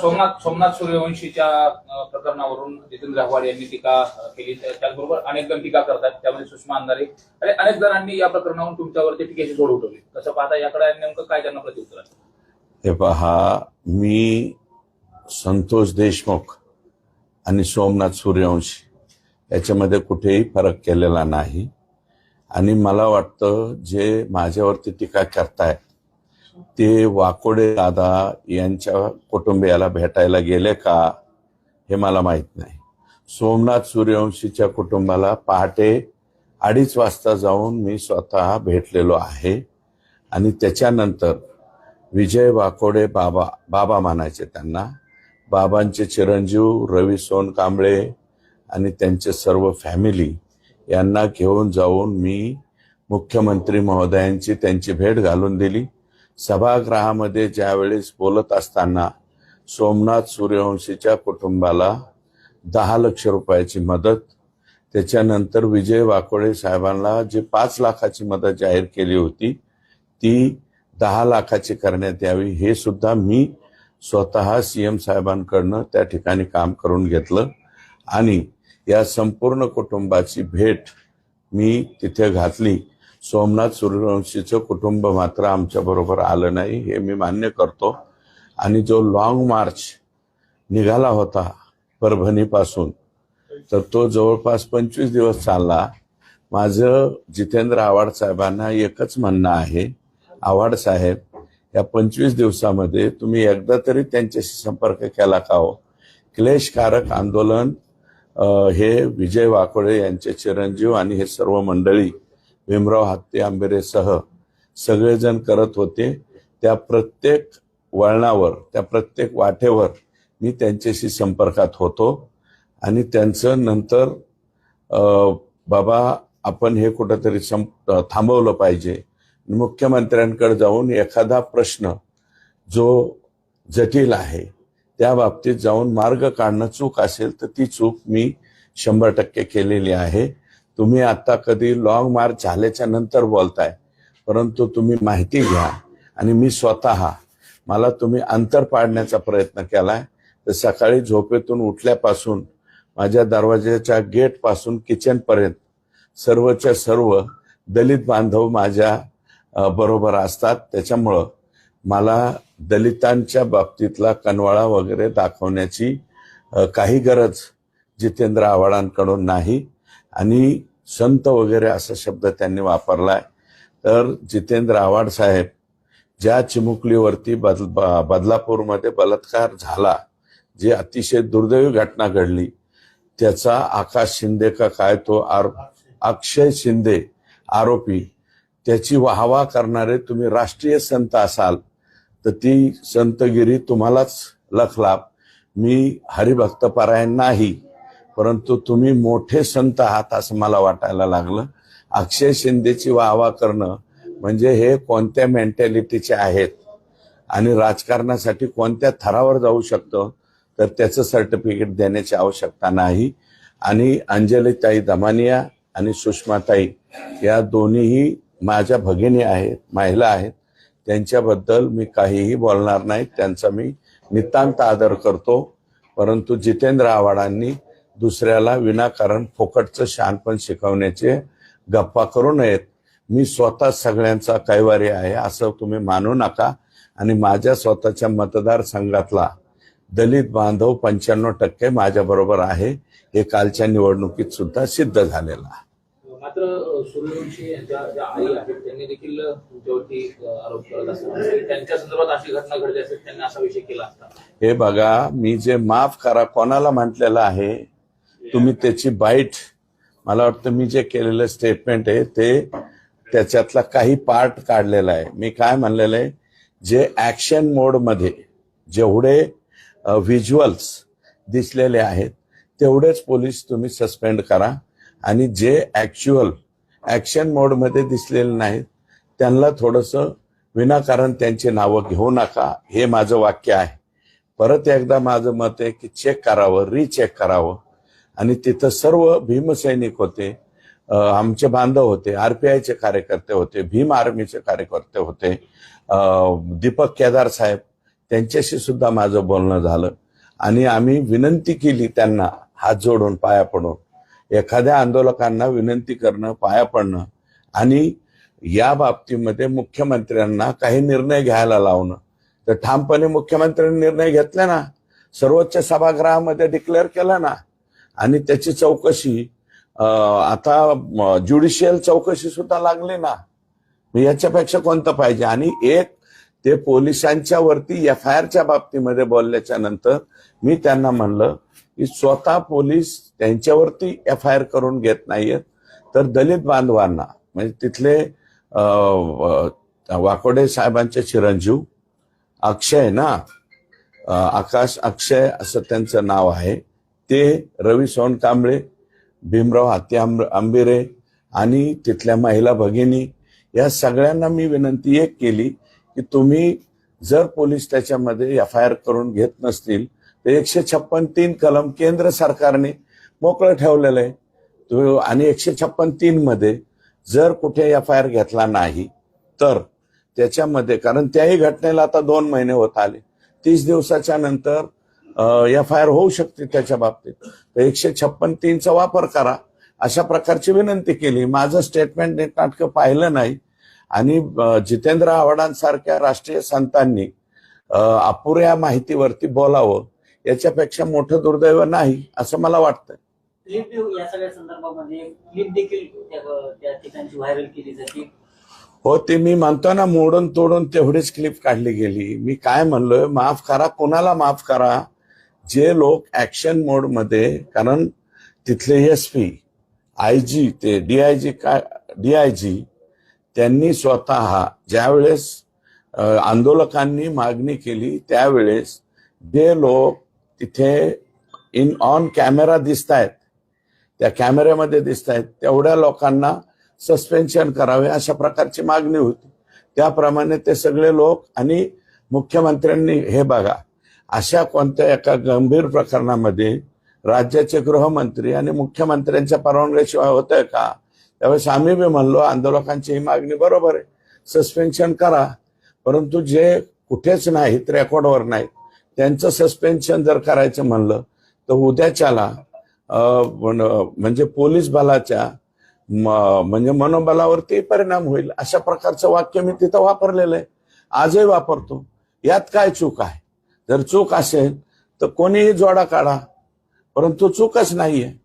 सोमनाथ सोमनाथ सूर्यवंशीच्या प्रकरणावरून जितेंद्र आव्हाड यांनी टीका केली. त्या- त्याचबरोबर अनेक जण टीका करतात. त्यामध्ये सुषमा अंधारे. आणि अनेक जणांनी या प्रकरणावरून तुमच्यावरती टीकेची जोड उठवली. कसं पाहता याकडे नेमकं काय त्यांना प्रत्युत्तर आहे? हे पहा मी संतोष देशमुख आणि सोमनाथ सूर्यवंशी याच्यामध्ये कुठेही फरक केलेला नाही. आणि मला वाटतं जे माझ्यावरती टीका करतायत ते वाकोडे दादा यांच्या कुटुंबियाला भेटायला गेले का हे मला माहीत नाही. सोमनाथ सूर्यवंशीच्या कुटुंबाला पहाटे अडीच वाजता जाऊन मी स्वतः भेटलेलो आहे आणि त्याच्यानंतर विजय वाकोडे बाबा बाबा मानायचे त्यांना. बाबांचे चिरंजीव रवी सोन कांबळे आणि त्यांचे सर्व फॅमिली यांना घेऊन जाऊन मी मुख्यमंत्री महोदयांची त्यांची भेट घालून दिली. सभागृहामध्ये ज्यावेळेस बोलत असताना सोमनाथ सूर्यवंशीच्या कुटुंबाला दहा लक्ष रुपयाची मदत त्याच्यानंतर विजय वाकोडे साहेबांना जी पाच लाखाची मदत जाहीर केली होती ती दहा लाखाची करण्यात यावी हे सुद्धा मी स्वतः सी एम साहेबांकडनं त्या ठिकाणी काम करून घेतलं. आणि या संपूर्ण कुटुंबाची भेट मी तिथे घातली. सोमनाथ सूर्यवंशीचं कुटुंब मात्र आमच्या बरोबर आलं नाही हे मी मान्य करतो. आणि जो लॉंग मार्च निघाला होता परभणीपासून तर तो जवळपास पंचवीस दिवस चालला. माझं जितेंद्र आव्हाड साहेबांना एकच म्हणणं आहे आव्हाड साहेब या पंचवीस दिवसामध्ये तुम्ही एकदा तरी त्यांच्याशी संपर्क केला का हो? क्लेशकारक आंदोलन हे विजय वाकोळे यांचे चिरंजीव आणि हे सर्व मंडळी भीमराव हत्ते आंबेरेसह सगळेजण करत होते. त्या प्रत्येक वळणावर त्या प्रत्येक वाटेवर मी त्यांच्याशी संपर्कात होतो. आणि त्यांचं नंतर बाबा आपण हे कुठंतरी संप थांबवलं पाहिजे. मुख्यमंत्र्यांकडे जाऊन एखादा प्रश्न जो जटिल आहे त्या बाबतीत जाऊन मार्ग काढणं चूक असेल तर ती चूक मी शंभर टक्के केलेली आहे. तुम्ही आता कधी लॉंग मार्च झाल्याच्यानंतर बोलताय परंतु तुम्ही माहिती घ्या आणि मी स्वतः मला तुम्ही अंतर पाडण्याचा प्रयत्न केलाय. तर सकाळी झोपेतून उठल्यापासून माझ्या दरवाजाच्या गेटपासून किचनपर्यंत सर्वच्या सर्व दलित बांधव माझ्या बरोबर असतात. त्याच्यामुळं मला दलितांच्या बाबतीतला कनवाळा वगैरे दाखवण्याची काही गरज जितेंद्र आव्हाडांकडून नाही. आणि संत वगैरे असा शब्द त्यांनी वापरलाय. तर जितेंद्र आव्हाड साहेब ज्या चिमुकलीवरती बदल बदलापूरमध्ये बलात्कार झाला जी अतिशय दुर्दैवी घटना घडली त्याचा आकाश शिंदे का काय तो आरो अक्षय शिंदे आरोपी त्याची वाहवा करणारे तुम्ही राष्ट्रीय संत असाल तर ती संतगिरी तुम्हालाच लखलाप. मी हरिभक्त पारायण नाही परंतु तुम्ही मोठे संत आहात असं मला वाटायला लागलं. अक्षय शिंदेची वाहवा करणं म्हणजे हे कोणत्या मेंटॅलिटीचे आहेत? आणि राजकारणासाठी कोणत्या थरावर जाऊ शकतं? तर त्याचं सर्टिफिकेट देण्याची आवश्यकता नाही. आणि अंजलीताई दमानिया आणि सुषमाताई या दोन्हीही माझ्या भगिनी आहेत महिला आहेत. त्यांच्याबद्दल मी काहीही बोलणार नाही. त्यांचा मी नितांत आदर करतो. परंतु जितेंद्र आव्हाडांनी दुसऱ्याला विनाकारण फोकटचं शहाणपण शिकवण्याचे गप्पा करू नयेत. मी स्वतः सगळ्यांचा कैवारी आहे असं तुम्ही मानू नका. आणि माझ्या स्वतःच्या मतदारसंघातला दलित बांधव पंच्याण्णव टक्के माझ्याबरोबर आहे. हे कालच्या निवडणुकीत सुद्धा सिद्ध झालेलं आहे. मात्र सूर्यवंशी यांच्या ज्या आई आहेत त्यांनी देखील तुमच्यावरती आरोप करत असतात. म्हणजे त्यांच्या संदर्भात अशी घटना घडली असेल त्यांनी असा विषय केला असता. हे बघा मी जे माफ करा कोणाला म्हटलेलं आहे तुम्ही त्याची बाईट मला वाटतं मी जे केलेलं स्टेटमेंट आहे ते त्याच्यातला काही पार्ट काढलेला आहे. मी काय म्हणलेलं आहे जे ऍक्शन मोडमध्ये जेवढे व्हिज्युअल्स दिसलेले आहेत तेवढेच पोलीस तुम्ही सस्पेंड करा. आणि जे ऍक्च्युअल ऍक्शन मोडमध्ये दिसलेले नाहीत त्यांना थोडंसं विनाकारण त्यांची नावं घेऊ नका. हे माझं वाक्य आहे. परत एकदा माझं मत आहे की चेक करावं रिचेक करावं. आणि तिथं सर्व भीमसैनिक होते आमचे बांधव होते आरपीआयचे कार्यकर्ते होते भीम आर्मीचे कार्यकर्ते होते दीपक केदार साहेब त्यांच्याशी सुद्धा माझं बोलणं झालं. आणि आम्ही विनंती केली त्यांना हात जोडून पाया पडून एखाद्या आंदोलकांना विनंती करणं पाया पडणं आणि या बाबतीमध्ये मुख्यमंत्र्यांना काही निर्णय घ्यायला लावणं. तर ठामपणे मुख्यमंत्र्यांनी निर्णय घेतला ना सर्वोच्च सभागृहामध्ये डिक्लेअर केला ना आणि त्याची चौकशी आता ज्युडिशियल चौकशी सुद्धा लागली ना. याच्यापेक्षा कोणतं पाहिजे? आणि एक ते पोलिसांच्या वरती एफ आय आरच्या बाबतीमध्ये बोलल्याच्या नंतर मी त्यांना म्हणलं की स्वतः पोलीस त्यांच्यावरती एफ आय आर करून घेत नाहीयेत. तर दलित बांधवांना म्हणजे तिथले वाकोडे साहेबांचे चिरंजीव अक्षय ना आकाश अक्षय असं त्यांचं नाव आहे. ते रवी सोनकांबळे भीमराव हाती आंब- आंबिरे आणि तिथल्या महिला भगिनी या सगळ्यांना मी विनंती एक केली की तुम्ही जर पोलीस त्याच्यामध्ये एफ आय आर करून घेत नसतील एकशे छप्पन तीन कलम केंद्र सरकारने मोकळं ठेवलेलं आहे. आणि एकशे छप्पन तीन मध्ये जर कुठे एफ आय आर घेतला नाही तर त्याच्यामध्ये कारण त्याही घटनेला आता दोन महिने होत आले. तीस दिवसाच्या नंतर एफ आय आर होऊ शकते त्याच्या बाबतीत. तर एकशे छप्पन तीनचा वापर करा. अशा प्रकारची विनंती केली. माझं स्टेटमेंट नाटकं पाहिलं नाही. आणि जितेंद्र आव्हाडांसारख्या राष्ट्रीय संतांनी अपुऱ्या माहितीवरती बोलावं. याच्यापेक्षा मोठं दुर्दैव नाही असं मला वाटतं क्लिप या सगळ्या संदर्भामध्ये. क्लिप देखील त्या- त्या ठिकाणची व्हायरल केली जाते. हो ते मी म्हणतो ना मोडून तोडून तेवढीच क्लिप काढली गेली. मी काय म्हणलोय माफ करा कोणाला माफ करा जे लोक ऍक्शन मोडमध्ये कारण तिथले एस पी आय जी ते डीआयजी काय डीआयजी त्यांनी स्वतः ज्यावेळेस आंदोलकांनी मागणी केली त्यावेळेस जे लोक तिथे इन ऑन कॅमेरा दिसत आहेत त्या कॅमेऱ्यामध्ये दिसत आहेत तेवढ्या लोकांना सस्पेन्शन करावे अशा प्रकारची मागणी होती. त्याप्रमाणे ते सगळे लोक आणि मुख्यमंत्र्यांनी हे बघा अशा कोणत्या एका गंभीर प्रकरणामध्ये राज्याचे गृहमंत्री आणि मुख्यमंत्र्यांच्या परवानगीशिवाय होत आहे का? त्यावेळेस आम्ही बी म्हणलो आंदोलकांची ही मागणी बरोबर आहे. सस्पेन्शन करा. परंतु जे कुठेच नाहीत रेकॉर्डवर नाहीत त्यांचं सस्पेन्शन जर करायचं म्हणलं तर उद्याच्याला म्हणजे पोलीस बलाच्या म- म्हणजे मनोबलावरती परिणाम होईल अशा प्रकारचं वाक्य मी तिथं वापरलेलं आहे. आजही वापरतो. यात काय चूक आहे? जर चूक असेल तर कोणीही जोडा काढा. परंतु चूकच नाहीये.